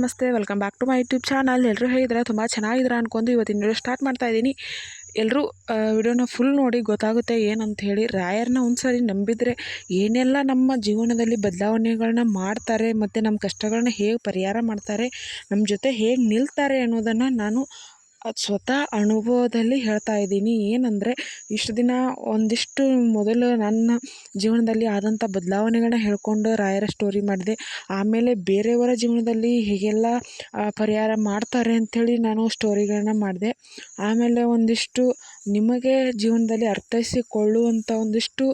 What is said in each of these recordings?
ನಮಸ್ತೆ welcome back to my YouTube channel ಎಲ್ಲರೂ ಹೇಳಿದ್ರೆ ತುಂಬ ಚೆನ್ನಾಗಿದ್ರೆ ಅನ್ಕೊಂಡು ಇವತ್ತಿನ ವಿಡಿಯೋ ಸ್ಟಾರ್ಟ್ ಮಾಡ್ತಾ ಇದ್ದೀನಿ. ಎಲ್ಲರೂ ವಿಡಿಯೋನ ಫುಲ್ ನೋಡಿ ಗೊತ್ತಾಗುತ್ತೆ ಏನಂತ ಹೇಳಿ. ರಾಯರ್ನ ಒಂದ್ಸರಿ ನಂಬಿದರೆ ಏನೆಲ್ಲ ನಮ್ಮ ಜೀವನದಲ್ಲಿ ಬದಲಾವಣೆಗಳನ್ನ ಮಾಡ್ತಾರೆ, ಮತ್ತು ನಮ್ಮ ಕಷ್ಟಗಳನ್ನ ಹೇಗೆ ಪರಿಹಾರ ಮಾಡ್ತಾರೆ ನಮ್ಮ ಜೊತೆ ಹೇಗೆ ನಿಲ್ತಾರೆ ಅನ್ನೋದನ್ನು ನಾನು ಅದು ಸ್ವತಃ ಅನುಭವದಲ್ಲಿ ಹೇಳ್ತಾ ಇದ್ದೀನಿ. ಏನಂದರೆ, ಇಷ್ಟು ದಿನ ಒಂದಿಷ್ಟು ಮೊದಲು ನನ್ನ ಜೀವನದಲ್ಲಿ ಆದಂಥ ಬದಲಾವಣೆಗಳನ್ನ ಹೇಳ್ಕೊಂಡು ರಾಯರ ಸ್ಟೋರಿ ಮಾಡಿದೆ. ಆಮೇಲೆ ಬೇರೆಯವರ ಜೀವನದಲ್ಲಿ ಹೀಗೆಲ್ಲ ಪರಿಹಾರ ಮಾಡ್ತಾರೆ ಅಂಥೇಳಿ ನಾನು ಸ್ಟೋರಿಗಳನ್ನ ಮಾಡಿದೆ. ಆಮೇಲೆ ಒಂದಿಷ್ಟು ನಿಮಗೆ ಜೀವನದಲ್ಲಿ ಅರ್ಥೈಸಿಕೊಳ್ಳುವಂಥ ಒಂದಿಷ್ಟು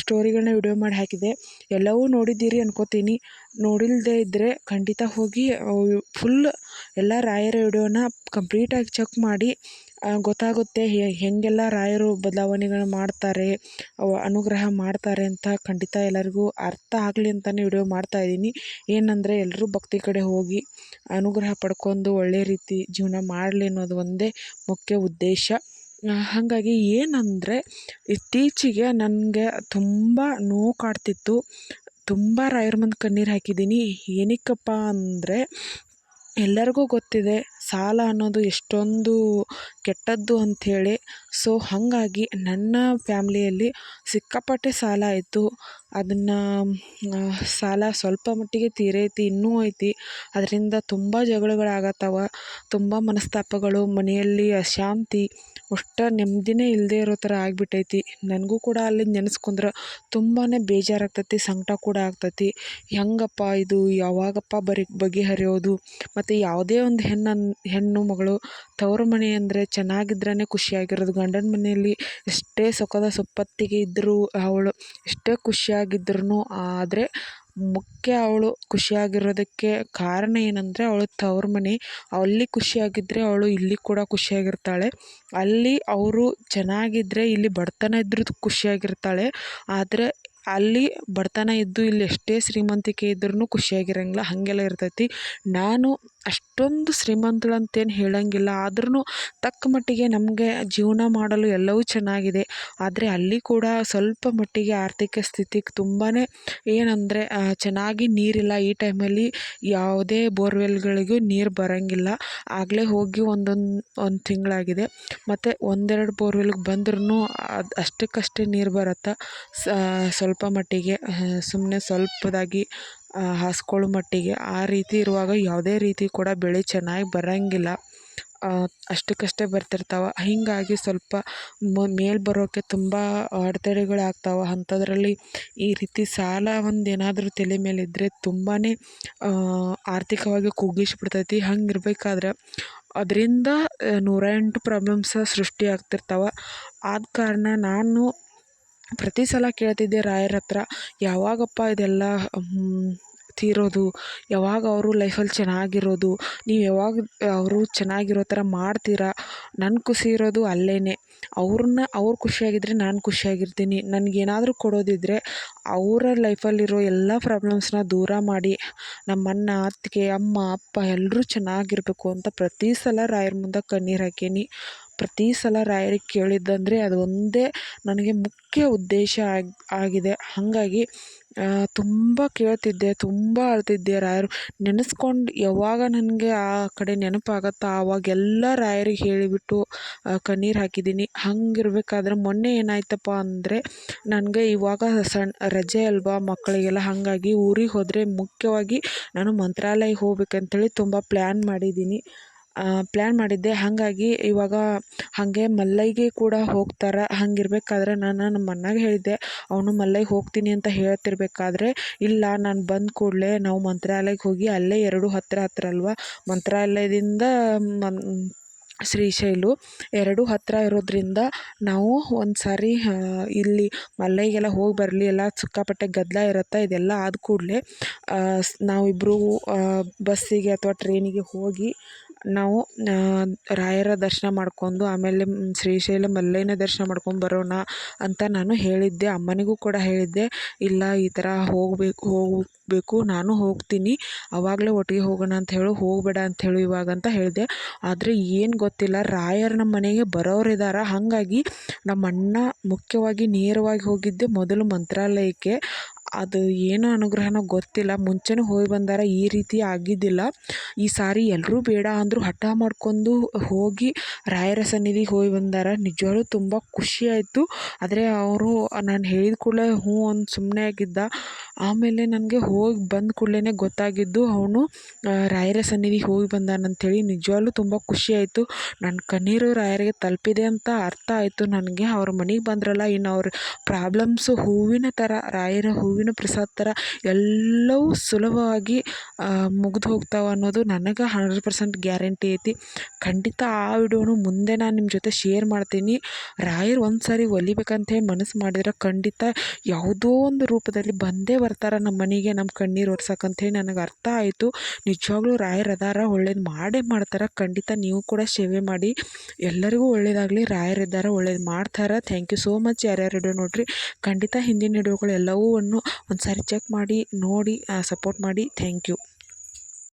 ಸ್ಟೋರಿಗಳನ್ನ ವಿಡಿಯೋ ಮಾಡಿ ಹಾಕಿದೆ. ಎಲ್ಲವೂ ನೋಡಿದ್ದೀರಿ ಅನ್ಕೋತೀನಿ. ನೋಡಿಲ್ಲದೆ ಇದ್ದರೆ ಖಂಡಿತ ಹೋಗಿ ಫುಲ್ ಎಲ್ಲ ರಾಯರ ವಿಡಿಯೋನ ಕಂಪ್ಲೀಟಾಗಿ ಚೆಕ್ ಮಾಡಿ ಗೊತ್ತಾಗುತ್ತೆ ಹೇಗೆಲ್ಲ ರಾಯರು ಬದಲಾವಣೆಗಳನ್ನ ಮಾಡ್ತಾರೆ ಅನುಗ್ರಹ ಮಾಡ್ತಾರೆ ಅಂತ ಖಂಡಿತ ಎಲ್ಲರಿಗೂ ಅರ್ಥ ಆಗಲಿ ಅಂತಲೇ ವಿಡಿಯೋ ಮಾಡ್ತಾಯಿದ್ದೀನಿ ಏನಂದರೆ ಎಲ್ಲರೂ ಭಕ್ತಿ ಕಡೆ ಹೋಗಿ ಅನುಗ್ರಹ ಪಡ್ಕೊಂಡು ಒಳ್ಳೆ ರೀತಿ ಜೀವನ ಮಾಡಲಿ ಅನ್ನೋದು ಒಂದೇ ಮುಖ್ಯ ಉದ್ದೇಶ. ಹಾಗಾಗಿ ಏನಂದರೆ ಇತ್ತೀಚೆಗೆ ನನಗೆ ತುಂಬ ನೋವು ಕಾಡ್ತಿತ್ತು. ತುಂಬ ರಾಯರ ಮುಂದೆ ಕಣ್ಣೀರು ಹಾಕಿದ್ದೀನಿ. ಏನಕ್ಕಪ್ಪ ಅಂದರೆ ಎಲ್ಲರಿಗೂ ಗೊತ್ತಿದೆ. ಸಾಲ ಅನ್ನೋದು ಎಷ್ಟೊಂದು ಕೆಟ್ಟದ್ದು ಅಂಥೇಳಿ. ಸೊ ಹಾಗಾಗಿ ನನ್ನ ಫ್ಯಾಮ್ಲಿಯಲ್ಲಿ ಸಿಕ್ಕಾಪಟ್ಟೆ ಸಾಲ ಆಯಿತು. ಅದನ್ನು ಸಾಲ ಸ್ವಲ್ಪ ಮಟ್ಟಿಗೆ ತೀರೈತಿ, ಇನ್ನೂ ಐತಿ. ಅದರಿಂದ ತುಂಬ ಜಗಳಗಳಾಗತ್ತವ. ತುಂಬ ಮನಸ್ತಾಪಗಳು, ಮನೆಯಲ್ಲಿ ಅಶಾಂತಿ ಅಷ್ಟು ನೆಮ್ಮದಿನೇ ಇಲ್ಲದೆ ಇರೋ ಥರ ಆಗಿಬಿಟ್ಟೈತಿ. ನನಗೂ ಕೂಡ ಅಲ್ಲಿ ನೆನೆಸ್ಕೊಂಡ್ರೆ ತುಂಬಾ ಬೇಜಾರಾಗ್ತೈತಿ, ಸಂಕಟ ಕೂಡ ಆಗ್ತೈತಿ. ಹೆಂಗಪ್ಪ ಇದು? ಯಾವಾಗಪ್ಪ ಬರಿ ಬಗೆಹರಿಯೋದು? ಮತ್ತು ಯಾವುದೇ ಒಂದು ಹೆಣ್ಣನ್ನು ಹೆಣ್ಣು ಮಗಳು ತವರು ಮನೆ ಅಂದರೆ ಚೆನ್ನಾಗಿದ್ರೇ ಖುಷಿಯಾಗಿರೋದು. ಗಂಡನ ಮನೆಯಲ್ಲಿ ಎಷ್ಟೇ ಸುಖದ ಸುಪ್ಪತ್ತಿಗೆ ಇದ್ದರೂ ಅವಳು ಎಷ್ಟೇ ಖುಷಿಯಾಗಿದ್ರೂ ಆದರೆ ಮುಖ್ಯ ಅವಳು ಖುಷಿಯಾಗಿರೋದಕ್ಕೆ ಕಾರಣ ಏನಂದರೆ ಅವಳು ತವ್ರ ಮನೆ. ಅಲ್ಲಿ ಖುಷಿಯಾಗಿದ್ದರೆ ಅವಳು ಇಲ್ಲಿ ಕೂಡ ಖುಷಿಯಾಗಿರ್ತಾಳೆ. ಅಲ್ಲಿ ಅವರು ಚೆನ್ನಾಗಿದ್ದರೆ ಇಲ್ಲಿ ಬಡತನ ಇದ್ದರೂ ಖುಷಿಯಾಗಿರ್ತಾಳೆ. ಆದರೆ ಅಲ್ಲಿ ಬಡತನ ಇದ್ದು ಇಲ್ಲಿ ಎಷ್ಟೇ ಶ್ರೀಮಂತಿಕೆ ಇದ್ರೂ ಖುಷಿಯಾಗಿರೋಂಗಿಲ್ಲ. ಹಾಗೆಲ್ಲ ಇರ್ತೈತಿ. ನಾನು ಅಷ್ಟೊಂದು ಶ್ರೀಮಂತಳು ಅಂತೇನು ಹೇಳೋಂಗಿಲ್ಲ. ಆದ್ರೂ ತಕ್ಕ ಮಟ್ಟಿಗೆ ನಮಗೆ ಜೀವನ ಮಾಡಲು ಎಲ್ಲವೂ ಚೆನ್ನಾಗಿದೆ. ಆದರೆ ಅಲ್ಲಿ ಕೂಡ ಸ್ವಲ್ಪ ಮಟ್ಟಿಗೆ ಆರ್ಥಿಕ ಸ್ಥಿತಿ ತುಂಬಾ ಏನಂದರೆ ಚೆನ್ನಾಗಿ ನೀರಿಲ್ಲ. ಈ ಟೈಮಲ್ಲಿ ಯಾವುದೇ ಬೋರ್ವೆಲ್ಗಳಿಗೂ ನೀರು ಬರೋಂಗಿಲ್ಲ. ಆಗಲೇ ಹೋಗಿ ಒಂದೊಂದು, ಒಂದು ತಿಂಗಳಾಗಿದೆ. ಮತ್ತು ಒಂದೆರಡು ಬೋರ್ವೆಲ್ಗೆ ಬಂದ್ರೂ ಅದು, ಅಷ್ಟಕ್ಕಷ್ಟೇ ನೀರು ಬರುತ್ತೆ. ಸ್ವಲ್ಪ ಮಟ್ಟಿಗೆ ಸುಮ್ಮನೆ ಸ್ವಲ್ಪದಾಗಿ ಹಾಸ್ಕೊಳ್ಳೋ ಮಟ್ಟಿಗೆ ಆ ರೀತಿ ಇರುವಾಗ ಯಾವುದೇ ರೀತಿ ಕೂಡ ಬೆಳೆ ಚೆನ್ನಾಗಿ ಬರೋಂಗಿಲ್ಲ. ಅಷ್ಟಕ್ಕಷ್ಟೇ ಬರ್ತಿರ್ತಾವೆ. ಹೀಗಾಗಿ ಸ್ವಲ್ಪ ಮೇಲೆ ಬರೋಕ್ಕೆ ತುಂಬ ಅಡೆತಡೆಗಳಾಗ್ತಾವೆ. ಅಂಥದ್ರಲ್ಲಿ ಈ ರೀತಿ ಸಾಲ ಒಂದು ಏನಾದರೂ ತಲೆ ಮೇಲೆ ಇದ್ದರೆ ತುಂಬಾ ಆರ್ಥಿಕವಾಗಿ ಕುಗ್ಗಿಸ್ಬಿಡ್ತೈತಿ. ಹಂಗೆ ಇರಬೇಕಾದ್ರೆ ಅದರಿಂದ ನೂರ ಎಂಟು ಪ್ರಾಬ್ಲಮ್ಸ ಸೃಷ್ಟಿ ಆಗ್ತಿರ್ತಾವೆ ಆದ ಕಾರಣ ನಾನು ಪ್ರತಿ ಸಲ ಕೇಳ್ತಿದ್ದೆ ರಾಯರ ಹತ್ರ, ಯಾವಾಗಪ್ಪ ಇದೆಲ್ಲ ತೀರೋದು? ಯಾವಾಗ ಅವರು ಲೈಫಲ್ಲಿ ಚೆನ್ನಾಗಿರೋದು? ನೀವು ಯಾವಾಗ ಅವರು ಚೆನ್ನಾಗಿರೋ ಥರ ಮಾಡ್ತೀರಾ? ನನ್ನ ಖುಷಿ ಇರೋದು ಅಲ್ಲೇ ಅವ್ರನ್ನ, ಅವ್ರು ಖುಷಿಯಾಗಿದ್ದರೆ ನಾನು ಖುಷಿಯಾಗಿರ್ತೀನಿ. ನನಗೇನಾದರೂ ಕೊಡೋದಿದ್ದರೆ ಅವರ ಲೈಫಲ್ಲಿರೋ ಎಲ್ಲ ಪ್ರಾಬ್ಲಮ್ಸ್ನ ದೂರ ಮಾಡಿ ನಮ್ಮ ಅಣ್ಣ ಅತ್ತಿಗೆ, ಅಮ್ಮ, ಅಪ್ಪ ಎಲ್ಲರೂ ಚೆನ್ನಾಗಿರಬೇಕು ಅಂತ ಪ್ರತಿ ಸಲ ರಾಯರ ಮುಂದೆ ಕಣ್ಣೀರು ಹಾಕೀನಿ. ಪ್ರತಿ ಸಲ ರಾಯರಿಗೆ ಕೇಳಿದ್ದಂದರೆ ಅದು ಒಂದೇ ನನಗೆ ಮುಖ್ಯ ಉದ್ದೇಶ ಆಗಿ, ಆಗಿದೆ. ಹಾಗಾಗಿ ತುಂಬ ಕೇಳ್ತಿದ್ದೆ, ತುಂಬ ಅಳ್ತಿದ್ದೆ ರಾಯರು. ನೆನೆಸ್ಕೊಂಡು ಯಾವಾಗ ನನಗೆ ಆ ಕಡೆ ನೆನಪಾಗತ್ತೋ ಆವಾಗೆಲ್ಲ ರಾಯರಿಗೆ ಹೇಳಿಬಿಟ್ಟು ಕಣ್ಣೀರು ಹಾಕಿದ್ದೀನಿ. ಹಂಗಿರ್ಬೇಕಾದ್ರೆ ಮೊನ್ನೆ ಏನಾಯ್ತಪ್ಪ ಅಂದರೆ, ನನಗೆ ಇವಾಗ ಸಣ್ಣ ರಜೆ ಅಲ್ವಾ ಮಕ್ಕಳಿಗೆಲ್ಲ, ಹಾಗಾಗಿ ಊರಿಗೆ ಹೋದರೆ ಮುಖ್ಯವಾಗಿ ನಾನು ಮಂತ್ರಾಲಯಕ್ಕೆ ಹೋಗ್ಬೇಕಂತೇಳಿ ತುಂಬ ಪ್ಲ್ಯಾನ್ ಮಾಡಿದ್ದೀನಿ. ಪ್ಲ್ಯಾನ್ ಮಾಡಿದ್ದೆ. ಹಾಗಾಗಿ ಇವಾಗ ಹಾಗೆ ಮಲ್ಲೈಗೆ ಕೂಡ ಹೋಗ್ತಾರೆ. ಹಾಗಿರ್ಬೇಕಾದ್ರೆ ನಾನು ನಮ್ಮ ಅಣ್ಣಗೆ ಹೇಳಿದ್ದೆ, ಅವನು ಮಲ್ಲೈಗೆ ಹೋಗ್ತೀನಿ ಅಂತ ಹೇಳ್ತಿರ್ಬೇಕಾದ್ರೆ, ಇಲ್ಲ, ನಾನು ಬಂದ ಕೂಡಲೇ ನಾವು ಮಂತ್ರಾಲಯಕ್ಕೆ ಹೋಗಿ ಅಲ್ಲೇ ಎರಡು ಹತ್ತಿರ ಹತ್ತಿರ ಅಲ್ವಾ? ಮಂತ್ರಾಲಯದಿಂದ, ಮನ್, ಶ್ರೀಶೈಲ ಎರಡೂ ಹತ್ತಿರ ಇರೋದರಿಂದ ನಾವು ಒಂದು ಸಾರಿ ಇಲ್ಲಿ ಮಲ್ಲೈಗೆಲ್ಲ ಹೋಗಿ ಬರಲಿ, ಎಲ್ಲ ಸಿಕ್ಕಾಪಟ್ಟೆ ಗದ್ದಲ ಇರುತ್ತೆ, ಇದೆಲ್ಲ ಆದ ಕೂಡಲೇ ನಾವಿಬ್ಬರು ಬಸ್ಸಿಗೆ ಅಥವಾ ಟ್ರೈನಿಗೆ ಹೋಗಿ ನಾವು ರಾಯರ ದರ್ಶನ ಮಾಡ್ಕೊಂಡು, ಆಮೇಲೆ ಶ್ರೀಶೈಲ ಮಲ್ಲಯ್ಯನ ದರ್ಶನ ಮಾಡ್ಕೊಂಡು ಬರೋಣ ಅಂತ ನಾನು ಹೇಳಿದ್ದೆ. ಅಮ್ಮನಿಗೂ ಕೂಡ ಹೇಳಿದ್ದೆ. ಇಲ್ಲ, ಈ ಥರ ಹೋಗಬೇಕು ಹೋಗಬೇಕು. ನಾನು ಹೋಗ್ತೀನಿ. ಆವಾಗಲೇ ಒಟ್ಟಿಗೆ ಹೋಗೋಣ ಅಂತ ಹೇಳು, ಹೋಗಬೇಡ ಅಂತ ಹೇಳು ಇವಾಗ ಅಂತ ಹೇಳಿದೆ. ಆದರೆ ಏನು ಗೊತ್ತಿಲ್ಲ ರಾಯರ ನಮ್ಮ ಮನೆಗೆ ಬರೋರಿದ್ದಾರೆ ಹಾಗಾಗಿ ನಮ್ಮ ಅಣ್ಣ ಮುಖ್ಯವಾಗಿ ನೇರವಾಗಿ ಹೋಗಿದ್ದೆ ಮೊದಲು ಮಂತ್ರಾಲಯಕ್ಕೆ. ಅದು ಏನು ಅನುಗ್ರಹನೋ ಗೊತ್ತಿಲ್ಲ. ಮುಂಚೆನೂ ಹೋಗಿ ಬಂದಾರ, ಈ ರೀತಿ ಆಗಿದ್ದಿಲ್ಲ. ಈ ಸಾರಿ ಎಲ್ಲರೂ ಬೇಡ ಅಂದರೂ ಹಠ ಮಾಡ್ಕೊಂಡು ಹೋಗಿ ರಾಯರ ಸನ್ನಿಧಿಗೆ ಹೋಗಿ ಬಂದಾರ. ನಿಜವಾಗ್ಲೂ ತುಂಬ ಖುಷಿ ಆಯಿತು. ಆದರೆ ಅವರು ನಾನು ಹೇಳಿದ ಕೂಡಲೇ ಹ್ಞೂ ಅಂದು ಸುಮ್ಮನೆ ಆಗಿದ್ದ. ಆಮೇಲೆ ನನಗೆ ಹೋಗಿ ಬಂದ ಕೂಡಲೇ ಗೊತ್ತಾಗಿದ್ದು ಅವನು ರಾಯರ ಸನ್ನಿಧಿಗೆ ಹೋಗಿ ಬಂದಾನಂಥೇಳಿ ನಿಜವಾಗ್ಲೂ ತುಂಬ ಖುಷಿ ಆಯಿತು. ನನ್ನ ಕಣ್ಣೀರು ರಾಯರಿಗೆ ತಲುಪಿದೆ ಅಂತ ಅರ್ಥ ಆಯಿತು ನನಗೆ. ಅವ್ರ ಮನೆಗೆ ಬಂದ್ರಲ್ಲ, ಇನ್ನು ಅವ್ರ ಪ್ರಾಬ್ಲಮ್ಸು ಹೂವಿನ ಥರ ರಾಯರ ಹೂವಿನ ಪ್ರಸಾದ ಥರ ಎಲ್ಲವೂ ಸುಲಭವಾಗಿ ಮುಗ್ದು ಹೋಗ್ತಾವೆ ಅನ್ನೋದು ನನಗೆ ಹಂಡ್ರೆಡ್ ಪರ್ಸೆಂಟ್ ಗ್ಯಾರಂಟಿ ಐತಿ. ಖಂಡಿತ ಆ ವಿಡಿಯೋನು ಮುಂದೆ ನಾನು ನಿಮ್ಮ ಜೊತೆ ಶೇರ್ ಮಾಡ್ತೀನಿ. ರಾಯರು ಒಂದು ಸಾರಿ ಒಲಿಬೇಕಂತ ಹೇಳಿ ಮನಸ್ಸು ಮಾಡಿದ್ರೆ ಖಂಡಿತ ಯಾವುದೋ ಒಂದು ರೂಪದಲ್ಲಿ ಬಂದೇ ಬರ್ತಾರೆ ನಮ್ಮ ಮನೆಗೆ, ನಮ್ಮ ಕಣ್ಣೀರು ಒರ್ಸಕ್ಕಂಥೇಳಿ ನನಗೆ ಅರ್ಥ ಆಯಿತು. ನಿಜವಾಗ್ಲೂ ರಾಯರು ಅದಾರ, ಒಳ್ಳೇದು ಮಾಡೇ ಮಾಡ್ತಾರೆ. ಖಂಡಿತ ನೀವು ಕೂಡ ಸೇವೆ ಮಾಡಿ. ಎಲ್ಲರಿಗೂ ಒಳ್ಳೇದಾಗಲಿ ರಾಯರಿದ್ದಾರೆ ಒಳ್ಳೇದು ಮಾಡ್ತಾರೆ. ಥ್ಯಾಂಕ್ ಯು ಸೋ ಮಚ್ ಯಾರ್ಯಾರು ಇಡೋ ನೋಡಿರಿ. ಖಂಡಿತ ಹಿಂದಿನ ಹಿಡಿಯೋಗಳು ಎಲ್ಲವೂ ಒಂದು ಸಾರಿ ಚೆಕ್ ಮಾಡಿ ನೋಡಿ ಸಪೋರ್ಟ್ ಮಾಡಿ ಥ್ಯಾಂಕ್ ಯು